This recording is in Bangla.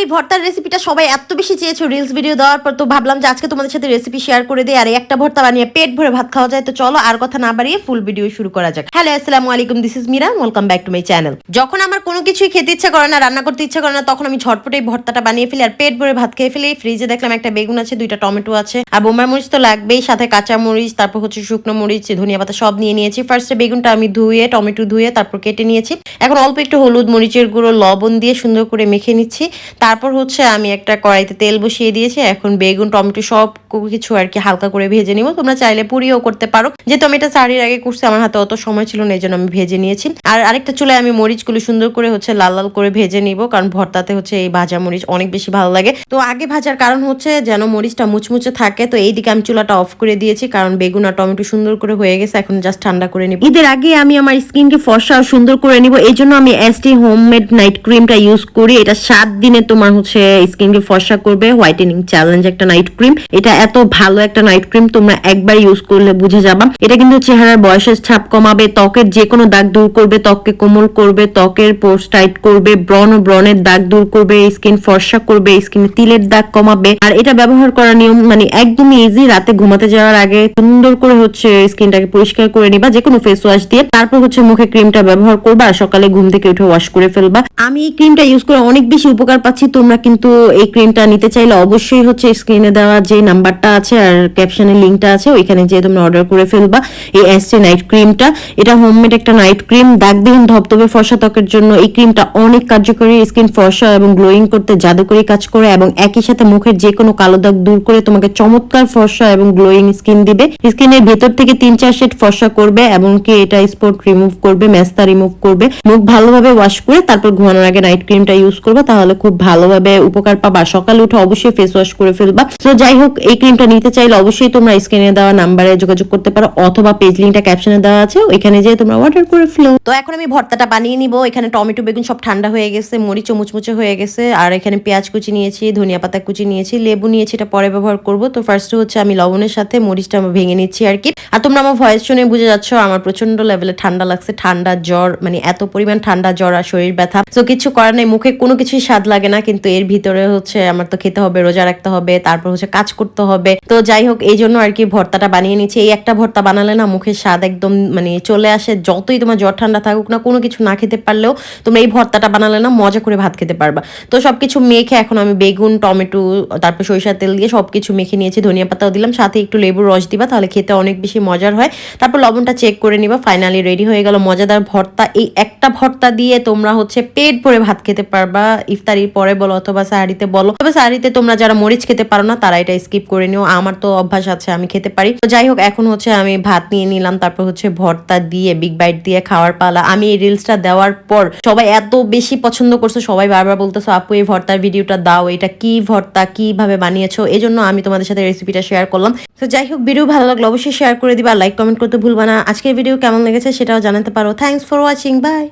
এই ভর্তার রেসিপিটা সবাই এত বেশি চেয়েছো রিলস ভিডিও দেওয়ার পর তো ভাবলাম যে আজকে তোমাদের সাথে রেসিপি শেয়ার করে দিই। আর একটা ভর্তা বানিয়ে পেট ভরে ভাত খাওয়া যায়, তো চলো আর কথা না বাড়িয়ে ফুল ভিডিও শুরু করা যাক। হ্যালো আসসালামু আলাইকুম this is Mira welcome back to my channel যখন আমার কোনো কিছুই খেতে ইচ্ছা করে না, রান্না করতে ইচ্ছা করে না, তখন আমি ঝটপট এই ভর্তাটা বানিয়ে ফেলি আর পেট ভরে ভাত খেয়ে ফেলি। ফ্রিজে দেখলাম একটা বেগুন আছে, দুইটা টমেটো আছে, আর বোমার মরিচ তো লাগবেই, সাথে কাঁচা মরিচ, তারপর হচ্ছে শুকনো মরিচ, ধনিয়া পাতা সব নিয়ে নিয়েছি। ফার্স্টে বেগুনটা আমি ধুয়ে, টমেটো ধুয়ে, তারপর কেটে নিয়েছি। এখন অল্প একটু হলুদ মরিচের গুঁড়ো, লবণ দিয়ে সুন্দর করে মেখে নিচ্ছি। তারপর হচ্ছে আমি একটা কড়াইতে তেল বসিয়ে দিয়েছি। এখন বেগুন টমেটো সব কিছু আর কি হালকা করে ভেজে নিব। তোমরা চাইলে পুরিও করতে পারো। যেহেতু আমি এটা চারির আগে করছি, আমার হাতে অত সময় ছিল না এই জন্য আমি ভেজে নিয়েছি। আর আরেকটা চুলায় আমি মরিচগুলো সুন্দর করে হচ্ছে লাল লাল করে ভেজে নিব, কারণ ভর্তাতে হচ্ছে এই ভাজা মরিচ অনেক বেশি ভালো লাগে। তো আগে ভাজার কারণ হচ্ছে যেন মরিচটা মুচমুচে থাকে। তো এইদিকে আমি চুলাটা অফ করে দিয়েছি, কারণ বেগুন আর টমেটো সুন্দর করে হয়ে গেছে, এখন জাস্ট ঠান্ডা করে নিব। ঈদের আগে আমি আমার স্কিনকে ফর্সা সুন্দর করে নিব এই জন্য আমি এসটি হোমমেড নাইট ক্রিমটা ইউজ করি। এটা সাত দিনে তোমার হচ্ছে স্কিনকে ফর্সা করবে, হোয়াইটেনিং চ্যালেঞ্জ একটা নাইট ক্রিম। এটা এত ভালো একটা নাইট ক্রিম তোমরা একবার ইউজ করলে বুঝে যাবা। এটা কিন্তু চেহারার বয়সের ছাপ কমাবে, ত্বকের যে কোনো দাগ দূর করবে, ত্বককে কোমল করবে, ত্বকের পোর্স টাইট করবে, ব্রণ ও ব্রণের দাগ দূর করবে স্কিন ফর্সা করবে স্কিনে তিলের দাগ কমাবে। আর এটা ব্যবহার করার নিয়ম মানে একদমই ইজি রাতে ঘুমাতে যাওয়ার আগে সুন্দর করে হচ্ছে স্কিনটাকে পরিষ্কার করে নিবা যে কোনো ফেস ওয়াশ দিয়ে। তারপর হচ্ছে মুখে ক্রিমটা ব্যবহার করবা আর সকালে ঘুম থেকে উঠে ওয়াশ করে ফেলবা। আমি এই ক্রিমটা ইউজ করে অনেক বেশি উপকার পাচ্ছি, তোমরা কিন্তু এই ক্রিমটা নিতে চাইলে অবশ্যই হচ্ছে স্ক্রিনে দেওয়া যে নাম্বারটা আছে আর ক্যাপশনের লিঙ্কটা আছে, ওইখানে যেয়ে তোমরা অর্ডার করে ফেলবা এই এসটি নাইট ক্রিমটা এটা হোমমেড একটা নাইট ক্রিম দাগবিহীন ধবধবে ফর্সা ত্বকের জন্য এই ক্রিমটা অনেক কার্যকরী। স্কিন ফর্সা এবং গ্লোয়িং করতে জাদুকরি কাজ করে এবং একই সাথে মুখের যে কোনো কালো দাগ দূর করে তোমাকে চমৎকার ফর্সা এবং গ্লোয়িং স্কিন দিবে। স্কিনের ভেতর থেকে তিন চার শেড ফর্সা করবে এবং কি এটা স্পট রিমুভ করবে মেস্তা রিমুভ করবে। মুখ ভালোভাবে ওয়াশ করে তারপর ঘুমানোর আগে নাইট ক্রিমটা ইউজ করবে, তাহলে খুব ভালোভাবে উপকার পাবা। সকালে উঠে অবশ্যই ফেস ওয়াশ করে ফেলবা। তো যাই হোক, এই ক্রিমটা নিতে চাইলে অবশ্যই তোমরা স্ক্রিনে দেওয়া নাম্বারে যোগাযোগ করতে পারো অথবা পেজ লিঙ্কটা ক্যাপশনে দেওয়া আছে, ওইখানে যেয়ে তোমরা অর্ডার করে ফেলো। তো এখন আমি ভর্তাটা বানিয়ে নিব। এখানে টমেটো, বেগুন সব ঠান্ডা হয়ে গেছে মরিচও মুচমুচে হয়ে গেছে। আর এখানে পেঁয়াজ কুচি নিয়েছি, ধনিয়া পাতা কুচি নিয়েছি, লেবু নিয়েছি, এটা পরে ব্যবহার করব। তো ফার্স্ট হচ্ছে আমি লবণের সাথে মরিচটা ভেঙে নিচ্ছি আর কি। আর তোমরা আমার ভয়েস শুনে বুঝে যাচ্ছ, আমার প্রচণ্ড লেভেলে ঠান্ডা লাগছে, ঠান্ডা জ্বর মানে এত পরিমাণ ঠান্ডা জ্বর আর শরীর ব্যথা। তো কিছু করার নেই, মুখে কোনো কিছুই স্বাদ লাগে না, কিন্তু এর ভিতরে হচ্ছে আমার তো খেতে হবে, রোজা রাখতে হবে, তারপর হচ্ছে কাজ করতে হবে তো যাই হোক, এই জন্য আর কি ভর্তাটা বানিয়ে নিচ্ছি। এই একটা ভর্তা বানালে না মুখের স্বাদ একদম মানে চলে আসে। যতই তোমার জ্বর ঠান্ডা থাকুক না কোনো কিছু না খেতে পারলেও তোমরা এই ভর্তাটা বানালে না মজা করে ভাত খেতে পারবা। তো সবকিছু মেখে এখন আমি বেগুন, টমেটো, তারপর সরিষার তেল দিয়ে সবকিছু মেখে নিয়েছি। ধনিয়া পাতাও দিলাম, সাথে একটু লেবুর রস দিবা, তাহলে খেতে অনেক বেশি মজার হয়। তারপর লবণটা চেক করে নিবা ফাইনালি রেডি হয়ে গেল মজাদার ভর্তা। এই একটা ভর্তা দিয়ে তোমরা হচ্ছে পেট ভরে ভাত খেতে পারবা। ইফতারির পরে বলো অথবা সাহারিতে বলো। তবে সাহারিতে তোমরা যারা মরিচ খেতে পারো না, তারা এটা স্কিপ করে নিও, আমার তো অভ্যাস আছে, আমি খেতে পারি। তো যাই হোক, এখন হচ্ছে আমি ভাত নিয়ে নিলাম, তারপর হচ্ছে ভর্তা দিয়ে বিগ বাইট দিয়ে খাওয়ার পালা। আমি এই রিলসটা দেওয়ার পর সবাই এত বেশি পছন্দ করছে, সবাই বারবার বলতেছো, আপু, এই ভর্তার ভিডিওটা দাও, এটা কি ভর্তা, কীভাবে বানিয়েছো? এই জন্য আমি তোমাদের সাথে রেসিপিটা শেয়ার করলাম। তো যাই হোক ভিডিও ভালো লাগল অবশ্যই শেয়ার করে দিবা লাইক কমেন্ট করতে ভুলবা না। আজকের ভিডিও কেমন লেগেছে সেটাও জানাতে পারো। Thanks for watching by